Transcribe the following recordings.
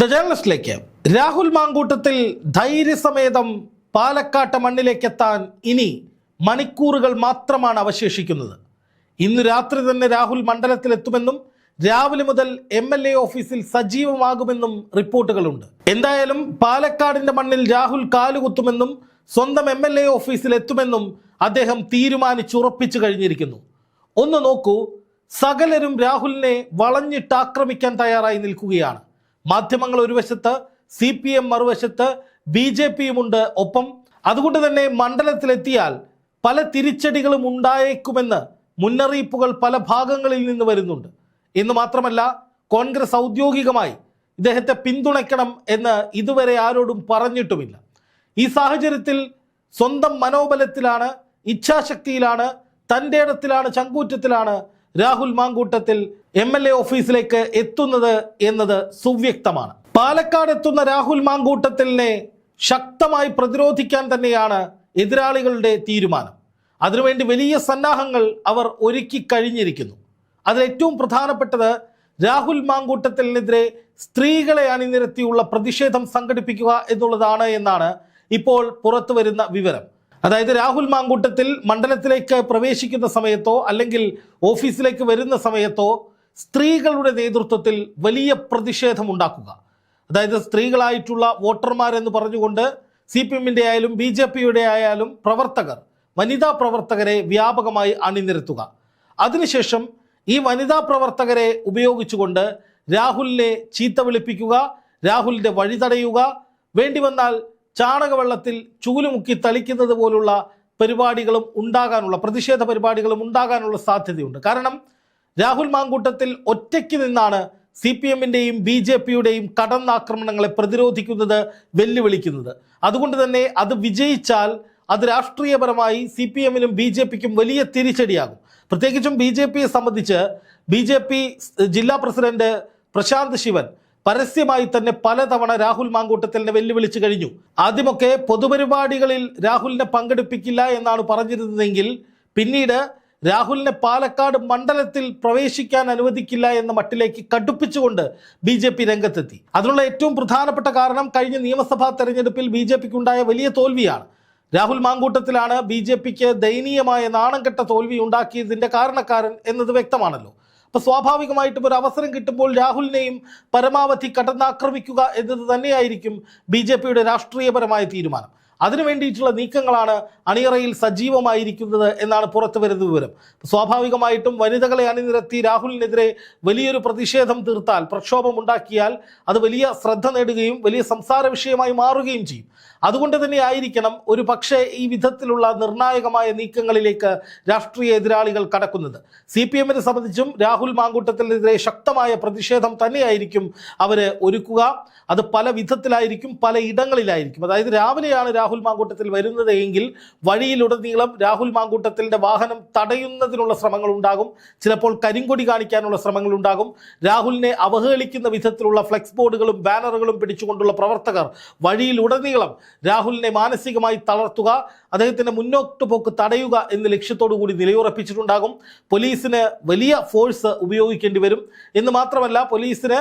The ജേർണലിസ്റ്റിലേക്ക് രാഹുൽ മാങ്കൂട്ടത്തിൽ ധൈര്യസമേതം പാലക്കാട്ട് മണ്ണിലേക്ക് എത്താൻ ഇനി മണിക്കൂറുകൾ മാത്രമാണ് അവശേഷിക്കുന്നത്. ഇന്ന് രാത്രി തന്നെ രാഹുൽ മണ്ഡലത്തിലെത്തുമെന്നും രാവിലെ മുതൽ എം എൽ എ ഓഫീസിൽ സജീവമാകുമെന്നും റിപ്പോർട്ടുകളുണ്ട്. എന്തായാലും പാലക്കാടിന്റെ മണ്ണിൽ രാഹുൽ കാലുകുത്തുമെന്നും സ്വന്തം എം എൽ എ ഓഫീസിൽ എത്തുമെന്നും അദ്ദേഹം തീരുമാനിച്ചുറപ്പിച്ചു കഴിഞ്ഞിരിക്കുന്നു. ഒന്ന് നോക്കൂ സകലരും രാഹുലിനെ വളഞ്ഞിട്ടാക്രമിക്കാൻ തയ്യാറായി നിൽക്കുകയാണ്. മാധ്യമങ്ങൾ ഒരു വശത്ത് സി പി എം മറുവശത്ത് ബി ജെ പിയുമുണ്ട് ഒപ്പം. അതുകൊണ്ട് തന്നെ മണ്ഡലത്തിലെത്തിയാൽ പല തിരിച്ചടികളും ഉണ്ടായേക്കുമെന്ന് മുന്നറിയിപ്പുകൾ പല ഭാഗങ്ങളിൽ നിന്ന് വരുന്നുണ്ട്. എന്ന് മാത്രമല്ല കോൺഗ്രസ് ഔദ്യോഗികമായി ഇദ്ദേഹത്തെ പിന്തുണയ്ക്കണം എന്ന് ഇതുവരെ ആരോടും പറഞ്ഞിട്ടുമില്ല. ഈ സാഹചര്യത്തിൽ സ്വന്തം മനോബലത്തിലാണ് ഇച്ഛാശക്തിയിലാണ് തന്റെ ഇടത്തിലാണ് ചങ്കൂറ്റത്തിലാണ് Rahul Mankootathil M L A ഓഫീസിലേക്ക് എത്തുന്നത് എന്നത് സുവ്യക്തമാണ്. പാലക്കാട് എത്തുന്ന രാഹുൽ മാങ്കൂട്ടത്തിലിനെ ശക്തമായി പ്രതിരോധിക്കാൻ തന്നെയാണ് എതിരാളികളുടെ തീരുമാനം. അതിനുവേണ്ടി വലിയ സന്നാഹങ്ങൾ അവർ ഒരുക്കി കഴിഞ്ഞിരിക്കുന്നു. അതിൽ ഏറ്റവും പ്രധാനപ്പെട്ടത് രാഹുൽ മാങ്കൂട്ടത്തിനെതിരെ സ്ത്രീകളെ അണിനിരത്തിയുള്ള പ്രതിഷേധം സംഘടിപ്പിക്കുക എന്നുള്ളതാണ് എന്നാണ് ഇപ്പോൾ പുറത്തു വരുന്ന വിവരം. അതായത് രാഹുൽ മാങ്കൂട്ടത്തിൽ മണ്ഡലത്തിലേക്ക് പ്രവേശിക്കുന്ന സമയത്തോ അല്ലെങ്കിൽ ഓഫീസിലേക്ക് വരുന്ന സമയത്തോ സ്ത്രീകളുടെ നേതൃത്വത്തിൽ വലിയ പ്രതിഷേധം ഉണ്ടാക്കുക. അതായത് സ്ത്രീകളായിട്ടുള്ള വോട്ടർമാരെന്ന് പറഞ്ഞുകൊണ്ട് സി പി എമ്മിന്റെ ആയാലും ബി ജെ പിയുടെ ആയാലും പ്രവർത്തകർ വനിതാ പ്രവർത്തകരെ വ്യാപകമായി അണിനിരത്തുക. അതിനുശേഷം ഈ വനിതാ പ്രവർത്തകരെ ഉപയോഗിച്ചുകൊണ്ട് രാഹുലിനെ ചീത്ത വിളിപ്പിക്കുക രാഹുലിന്റെ വഴി തടയുക വേണ്ടി വന്നാൽ ചാണകവെള്ളത്തിൽ ചൂലുമുക്കി തളിക്കുന്നത് പോലുള്ള പരിപാടികളും ഉണ്ടാകാനുള്ള പ്രതിഷേധ പരിപാടികളും ഉണ്ടാകാനുള്ള സാധ്യതയുണ്ട്. കാരണം രാഹുൽ മാങ്കൂട്ടത്തിൽ ഒറ്റയ്ക്ക് നിന്നാണ് സി പി എമ്മിന്റെയും ബി ജെ പിയുടെയും കടന്നാക്രമണങ്ങളെ പ്രതിരോധിക്കുന്നത് വെല്ലുവിളിക്കുന്നത്. അതുകൊണ്ട് തന്നെ അത് വിജയിച്ചാൽ അത് രാഷ്ട്രീയപരമായി സി പി എമ്മിനും ബി ജെ പിക്കും വലിയ തിരിച്ചടിയാകും. പ്രത്യേകിച്ചും ബി ജെ പിയെ സംബന്ധിച്ച് ബി ജെ പി ജില്ലാ പ്രസിഡന്റ് പ്രശാന്ത് ശിവൻ പരസ്യമായി തന്നെ പലതവണ രാഹുൽ മാങ്കൂട്ടത്തിലിനെ വെല്ലുവിളിച്ചു കഴിഞ്ഞു. ആദ്യമൊക്കെ പൊതുപരിപാടികളിൽ രാഹുലിനെ പങ്കെടുപ്പിക്കില്ല എന്നാണ് പറഞ്ഞിരുന്നതെങ്കിൽ പിന്നീട് രാഹുലിനെ പാലക്കാട് മണ്ഡലത്തിൽ പ്രവേശിക്കാൻ അനുവദിക്കില്ല എന്ന മട്ടിലേക്ക് കടുപ്പിച്ചുകൊണ്ട് ബി ജെ പി രംഗത്തെത്തി. അതിനുള്ള ഏറ്റവും പ്രധാനപ്പെട്ട കാരണം കഴിഞ്ഞ നിയമസഭാ തെരഞ്ഞെടുപ്പിൽ ബി ജെ പിക്ക് ഉണ്ടായ വലിയ തോൽവിയാണ്. രാഹുൽ മാങ്കൂട്ടത്തിലാണ് ബി ജെ പിക്ക് ദയനീയമായ നാണംകെട്ട തോൽവി ഉണ്ടാക്കിയതിന്റെ കാരണക്കാരൻ എന്നത് വ്യക്തമാണല്ലോ. അപ്പൊ സ്വാഭാവികമായിട്ടും ഒരു അവസരം കിട്ടുമ്പോൾ രാഹുലിനെയും പരമാവധി കടന്നാക്രമിക്കുക എന്നത് തന്നെയായിരിക്കും ബി രാഷ്ട്രീയപരമായ തീരുമാനം. അതിനു വേണ്ടിയിട്ടുള്ള നീക്കങ്ങളാണ് അണിയറയിൽ സജീവമായിരിക്കുന്നത് എന്നാണ് പുറത്തു വരുന്ന വിവരം. സ്വാഭാവികമായിട്ടും വനിതകളെ അണിനിരത്തി രാഹുലിനെതിരെ വലിയൊരു പ്രതിഷേധം തീർത്താൽ പ്രക്ഷോഭം ഉണ്ടാക്കിയാൽ അത് വലിയ ശ്രദ്ധ നേടുകയും വലിയ സംസാര വിഷയമായി മാറുകയും ചെയ്യും. അതുകൊണ്ട് തന്നെ ആയിരിക്കണം ഒരു പക്ഷേ ഈ വിധത്തിലുള്ള നിർണായകമായ നീക്കങ്ങളിലേക്ക് രാഷ്ട്രീയ എതിരാളികൾ കടക്കുന്നത്. സി പി എമ്മിനെ സംബന്ധിച്ചും രാഹുൽ മാങ്കൂട്ടത്തിനെതിരെ ശക്തമായ പ്രതിഷേധം തന്നെയായിരിക്കും അവർ ഒരുക്കുക. അത് പല വിധത്തിലായിരിക്കും പല ഇടങ്ങളിലായിരിക്കും. അതായത് രാവിലെയാണ് രാഹുൽ മാങ്കൂട്ടത്തിൽ വരുന്നത് എങ്കിൽ വഴിയിലുടനീളം രാഹുൽ മാങ്കൂട്ടത്തിന്റെ വാഹനം തടയുന്നതിനുള്ള ശ്രമങ്ങൾ ഉണ്ടാകും. ചിലപ്പോൾ കരിങ്കൊടി കാണിക്കാനുള്ള ശ്രമങ്ങൾ ഉണ്ടാകും. രാഹുലിനെ അവഹേളിക്കുന്ന വിധത്തിലുള്ള ഫ്ലെക്സ് ബോർഡുകളും ബാനറുകളും പിടിച്ചുകൊണ്ടുള്ള പ്രവർത്തകർ വഴിയിലുടനീളം രാഹുലിനെ മാനസികമായി തളർത്തുക അദ്ദേഹത്തിന്റെ മുന്നോട്ട് പോക്ക് തടയുക എന്ന ലക്ഷ്യത്തോടു കൂടി നിലയുറപ്പിച്ചിട്ടുണ്ടാകും. പോലീസിന് വലിയ ഫോഴ്സ് ഉപയോഗിക്കേണ്ടി വരും. എന്ന് മാത്രമല്ല പോലീസിന്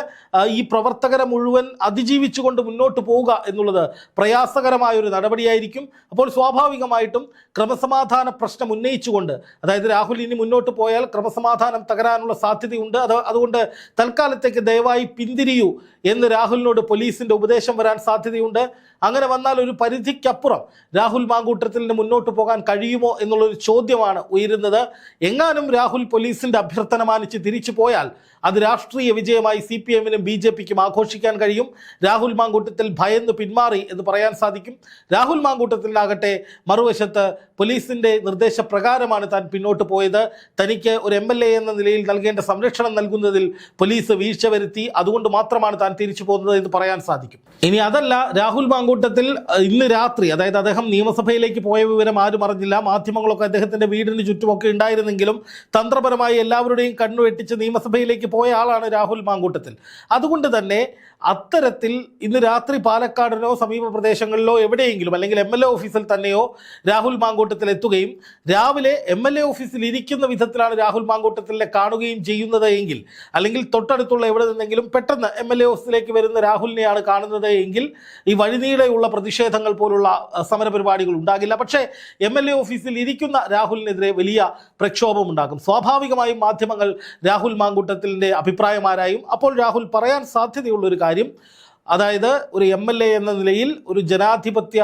ഈ പ്രവർത്തകരെ മുഴുവൻ അതിജീവിച്ചുകൊണ്ട് മുന്നോട്ട് പോവുക എന്നുള്ളത് പ്രയാസകരമായ ഒരു നടപടിയായിരിക്കും. അപ്പോൾ സ്വാഭാവികമായിട്ടും ക്രമസമാധാന പ്രശ്നം ഉന്നയിച്ചുകൊണ്ട് അതായത് രാഹുൽ ഇനി മുന്നോട്ട് പോയാൽ ക്രമസമാധാനം തകരാനുള്ള സാധ്യതയുണ്ട്. അത് അതുകൊണ്ട് തൽക്കാലത്തേക്ക് ദയവായി പിന്തിരിയൂ എന്ന് രാഹുലിനോട് പോലീസിന്റെ ഉപദേശം വരാൻ സാധ്യതയുണ്ട്. അങ്ങനെ വന്നാൽ ഒരു പരിധിക്കപ്പുറം രാഹുൽ മാങ്കൂട്ടത്തിന് മുന്നോട്ട് പോകാൻ കഴിയുമോ എന്നുള്ളൊരു ചോദ്യമാണ് ഉയരുന്നത്. എങ്ങാനും രാഹുൽ പോലീസിന്റെ അഭ്യർത്ഥന മാനിച്ച് തിരിച്ചു പോയാൽ അത് രാഷ്ട്രീയ വിജയമായി സി പി എമ്മിനും ബി ജെ പിക്കും ആഘോഷിക്കാൻ കഴിയും. രാഹുൽ മാങ്കൂട്ടത്തിൽ ഭയന്ന് പിന്മാറി എന്ന് പറയാൻ സാധിക്കും. രാഹുൽ മാങ്കൂട്ടത്തിലാകട്ടെ മറുവശത്ത് പോലീസിന്റെ നിർദ്ദേശപ്രകാരമാണ് താൻ പിന്നോട്ട് പോയത്. തനിക്ക് ഒരു എം എന്ന നിലയിൽ നൽകേണ്ട സംരക്ഷണം നൽകുന്നതിൽ പോലീസ് വീഴ്ച വരുത്തി. അതുകൊണ്ട് മാത്രമാണ് താൻ തിരിച്ചു പോകുന്നത് എന്ന് പറയാൻ സാധിക്കും. ഇനി അതല്ല രാഹുൽ മാങ്കൂട്ടത്തിൽ ഇന്ന് രാത്രി അതായത് അദ്ദേഹം നിയമസഭയിലേക്ക് പോയ വിവരം ആരും അറിഞ്ഞില്ല മാധ്യമങ്ങളൊക്കെ അദ്ദേഹത്തിന്റെ വീടിന് ചുറ്റുമൊക്കെ ഉണ്ടായിരുന്നെങ്കിലും തന്ത്രപരമായി എല്ലാവരുടെയും കണ്ണു വെട്ടിച്ച് നിയമസഭയിലേക്ക് പോയ ആളാണ് രാഹുൽ മാങ്കൂട്ടത്തിൽ. അതുകൊണ്ട് തന്നെ അത്തരത്തിൽ ഇന്ന് രാത്രി പാലക്കാടിനോ സമീപ പ്രദേശങ്ങളിലോ എവിടെയെങ്കിലും അല്ലെങ്കിൽ എം എൽ എ ഓഫീസിൽ തന്നെയോ രാഹുൽ മാങ്കൂട്ടത്തിൽ എത്തുകയും രാവിലെ എം എൽ എ ഓഫീസിൽ ഇരിക്കുന്ന വിധത്തിലാണ് രാഹുൽ മാങ്കൂട്ടത്തിലെ കാണുകയും ചെയ്യുന്നത് എങ്കിൽ അല്ലെങ്കിൽ തൊട്ടടുത്തുള്ള എവിടെ നിന്നെങ്കിലും പെട്ടെന്ന് എം എൽ എ ഓഫീസിലേക്ക് വരുന്ന രാഹുലിനെയാണ് കാണുന്നത് എങ്കിൽ ഈ വഴിനീളെയുള്ള പ്രതിഷേധങ്ങൾ പോലുള്ള സമരപരിപാടികൾ ഉണ്ടാകില്ല. പക്ഷേ എം എൽ എ ഓഫീസിൽ ഇരിക്കുന്ന രാഹുലിനെതിരെ വലിയ പ്രക്ഷോഭം ഉണ്ടാകും. സ്വാഭാവികമായും മാധ്യമങ്ങൾ രാഹുൽ മാങ്കൂട്ടത്തിന്റെ അഭിപ്രായമാരായും അപ്പോൾ രാഹുൽ പറയാൻ സാധ്യതയുള്ള ഒരു കാര്യം അതായത് ഒരു എം എൽ എ എന്ന നിലയിൽ ഒരു ജനാധിപത്യ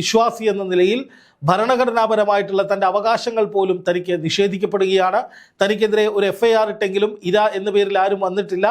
വിശ്വാസി എന്ന നിലയിൽ ഭരണഘടനാപരമായിട്ടുള്ള തന്റെ അവകാശങ്ങൾ പോലും തനിക്ക് നിഷേധിക്കപ്പെടുകയാണ്. തനിക്കെതിരെ ഒരു എഫ് ഐ ആർ ഇട്ടെങ്കിലും ഇര എന്ന പേരിൽ ആരും വന്നിട്ടില്ല.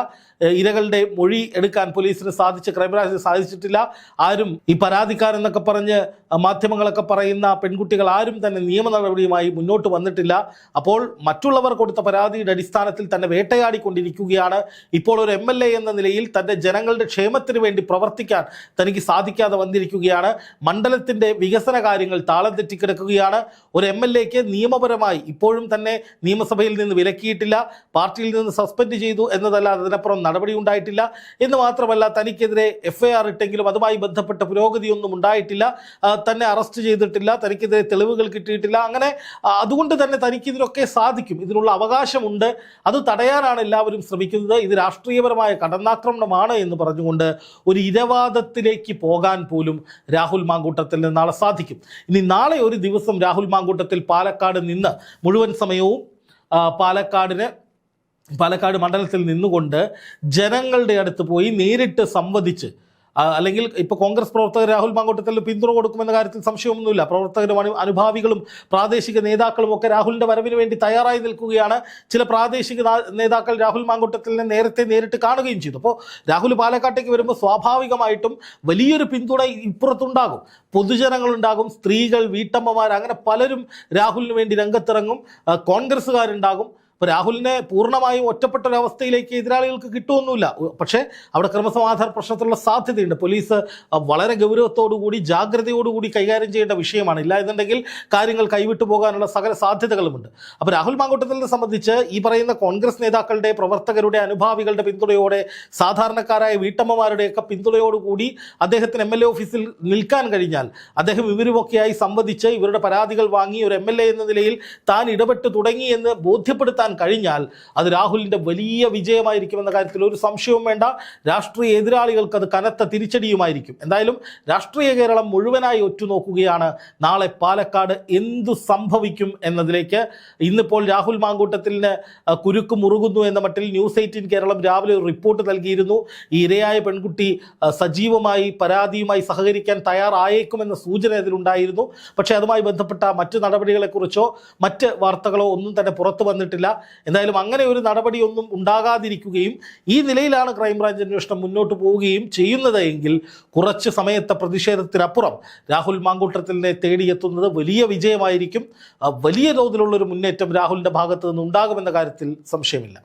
ഇരകളുടെ മൊഴി എടുക്കാൻ പോലീസിന് സാധിച്ച് ക്രൈംബ്രാഞ്ചിന് സാധിച്ചിട്ടില്ല. ആരും ഈ പരാതിക്കാരെന്നൊക്കെ പറഞ്ഞ് മാധ്യമങ്ങളൊക്കെ പറയുന്ന പെൺകുട്ടികൾ ആരും തന്നെ നിയമ നടപടിയുമായി മുന്നോട്ട് വന്നിട്ടില്ല. അപ്പോൾ മറ്റുള്ളവർ കൊടുത്ത പരാതിയുടെ അടിസ്ഥാനത്തിൽ തന്നെ വേട്ടയാടിക്കൊണ്ടിരിക്കുകയാണ്. ഇപ്പോൾ ഒരു എം എന്ന നിലയിൽ തന്റെ ജനങ്ങളുടെ ക്ഷേമത്തിന് വേണ്ടി പ്രവർത്തിക്കാൻ തനിക്ക് സാധിക്കാതെ വന്നിരിക്കുകയാണ്. മണ്ഡലത്തിന്റെ വികസന കാര്യങ്ങൾ താളം തെറ്റിക്കിടക്കുകയാണ് ഒരു എം എൽ നിയമപരമായി ഇപ്പോഴും തന്നെ നിയമസഭയിൽ നിന്ന് വിലക്കിയിട്ടില്ല. പാർട്ടിയിൽ നിന്ന് സസ്പെൻഡ് ചെയ്തു എന്നതല്ലാതെ അതിനപ്പുറം നടപടി ഉണ്ടായിട്ടില്ല. എന്ന് മാത്രമല്ല തനിക്കെതിരെ എഫ് ഐ ആർ ഇട്ടെങ്കിലും അതുമായി ബന്ധപ്പെട്ട പുരോഗതിയൊന്നും ഉണ്ടായിട്ടില്ല. തന്നെ അറസ്റ്റ് ചെയ്തിട്ടില്ല തനിക്കെതിരെ തെളിവുകൾ കിട്ടിയിട്ടില്ല. അങ്ങനെ അതുകൊണ്ട് തന്നെ തനിക്ക് ഇതിനൊക്കെ സാധിക്കും. ഇതിനുള്ള അവകാശമുണ്ട്. അത് തടയാനാണ് എല്ലാവരും ശ്രമിക്കുന്നത്. ഇത് രാഷ്ട്രീയപരമായ കടന്നാക്രമണമാണ് എന്ന് പറഞ്ഞുകൊണ്ട് ഒരു ഇരവാദത്തിലേക്ക് പോകാൻ പോലും രാഹുൽ മാങ്കൂട്ടത്തിൽ നിന്ന് നാളെ സാധിക്കും. ഇനി നാളെ ഒരു ദിവസം രാഹുൽ മാങ്കൂട്ടത്തിൽ പാലക്കാട് നിന്ന് മുഴുവൻ സമയവും പാലക്കാടിന് പാലക്കാട് മണ്ഡലത്തിൽ നിന്നുകൊണ്ട് ജനങ്ങളുടെ അടുത്ത് പോയി നേരിട്ട് സംവദിച്ച് അല്ലെങ്കിൽ ഇപ്പോൾ കോൺഗ്രസ് പ്രവർത്തകർ രാഹുൽ മാങ്കോട്ടത്തിൽ പിന്തുണ കൊടുക്കുമെന്ന കാര്യത്തിൽ സംശയമൊന്നുമില്ല. പ്രവർത്തകരും അനു അനുഭാവികളും പ്രാദേശിക നേതാക്കളും ഒക്കെ രാഹുലിന്റെ വരവിന് വേണ്ടി തയ്യാറായി നിൽക്കുകയാണ്. ചില പ്രാദേശിക നേതാക്കൾ രാഹുൽ മാങ്കോട്ടത്തിലിനെ നേരത്തെ നേരിട്ട് കാണുകയും ചെയ്തു. അപ്പോൾ രാഹുൽ പാലക്കാട്ടേക്ക് വരുമ്പോൾ സ്വാഭാവികമായിട്ടും വലിയൊരു പിന്തുണ ഇപ്പുറത്തുണ്ടാകും. പൊതുജനങ്ങളുണ്ടാകും സ്ത്രീകൾ വീട്ടമ്മമാർ അങ്ങനെ പലരും രാഹുലിന് വേണ്ടി രംഗത്തിറങ്ങും. കോൺഗ്രസ്സുകാരുണ്ടാകും. ഇപ്പോൾ രാഹുലിനെ പൂർണമായും ഒറ്റപ്പെട്ട ഒരു അവസ്ഥയിലേക്ക് എതിരാളികൾക്ക് കിട്ടുമൊന്നുമില്ല പക്ഷേ അവിടെ ക്രമസമാധാന പ്രശ്നത്തിലുള്ള സാധ്യതയുണ്ട്. പോലീസ് വളരെ ഗൗരവത്തോടുകൂടി ജാഗ്രതയോടുകൂടി കൈകാര്യം ചെയ്യേണ്ട വിഷയമാണ്. ഇല്ല എന്നുണ്ടെങ്കിൽ കാര്യങ്ങൾ കൈവിട്ടു പോകാനുള്ള സകല സാധ്യതകളുമുണ്ട്. അപ്പോൾ രാഹുൽ മാങ്കോട്ടത്തിനെ സംബന്ധിച്ച് ഈ പറയുന്ന കോൺഗ്രസ് നേതാക്കളുടെ പ്രവർത്തകരുടെ അനുഭാവികളുടെ പിന്തുണയോടെ സാധാരണക്കാരായ വീട്ടമ്മമാരുടെയൊക്കെ പിന്തുണയോടുകൂടി അദ്ദേഹത്തിന് എം എൽ എ ഓഫീസിൽ നിൽക്കാൻ കഴിഞ്ഞാൽ അദ്ദേഹം ഇവരുമൊക്കെയായി സംബന്ധിച്ച് ഇവരുടെ പരാതികൾ വാങ്ങി ഒരു എം എൽ എ എന്ന നിലയിൽ താൻ ഇടപെട്ട് തുടങ്ങി എന്ന് ബോധ്യപ്പെടുത്താൻ കഴിഞ്ഞാൽ അത് രാഹുലിന്റെ വലിയ വിജയമായിരിക്കുമെന്ന കാര്യത്തിൽ ഒരു സംശയവും വേണ്ട. രാഷ്ട്രീയ എതിരാളികൾക്ക് അത് കനത്ത തിരിച്ചടിയുമായിരിക്കും. എന്തായാലും രാഷ്ട്രീയ കേരളം മുഴുവനായി ഒറ്റുനോക്കുകയാണ്. നാളെ പാലക്കാട് എന്തു സംഭവിക്കും എന്നതിലേക്ക് ഇന്നിപ്പോൾ രാഹുൽ മാങ്കൂട്ടത്തിന് കുരുക്ക് മുറുകുന്നു എന്ന മട്ടിൽ ന്യൂസ് എയ്റ്റീൻ കേരളം രാവിലെ ഒരു റിപ്പോർട്ട് നൽകിയിരുന്നു. ഈ ഇരയായ പെൺകുട്ടി സജീവമായി പരാതിയുമായി സഹകരിക്കാൻ തയ്യാറായേക്കുമെന്ന സൂചന ഇതിലുണ്ടായിരുന്നു പക്ഷേ അതുമായി ബന്ധപ്പെട്ട മറ്റ് നടപടികളെക്കുറിച്ചോ മറ്റ് വാർത്തകളോ ഒന്നും തന്നെ പുറത്തു വന്നിട്ടില്ല. എന്തായാലും അങ്ങനെ ഒരു നടപടിയൊന്നും ഉണ്ടാകാതിരിക്കുകയും ഈ നിലയിലാണ് ക്രൈംബ്രാഞ്ച് അന്വേഷണം മുന്നോട്ട് പോവുകയും ചെയ്യുന്നത് എങ്കിൽ കുറച്ച് സമയത്തെ പ്രതിഷേധത്തിനപ്പുറം രാഹുൽ മാങ്കൂട്ടത്തിനെ തേടിയെത്തുന്നത് വലിയ വിജയമായിരിക്കും. വലിയ തോതിലുള്ളൊരു മുന്നേറ്റം രാഹുലിന്റെ ഭാഗത്തു നിന്ന് ഉണ്ടാകുമെന്ന കാര്യത്തിൽ സംശയമില്ല.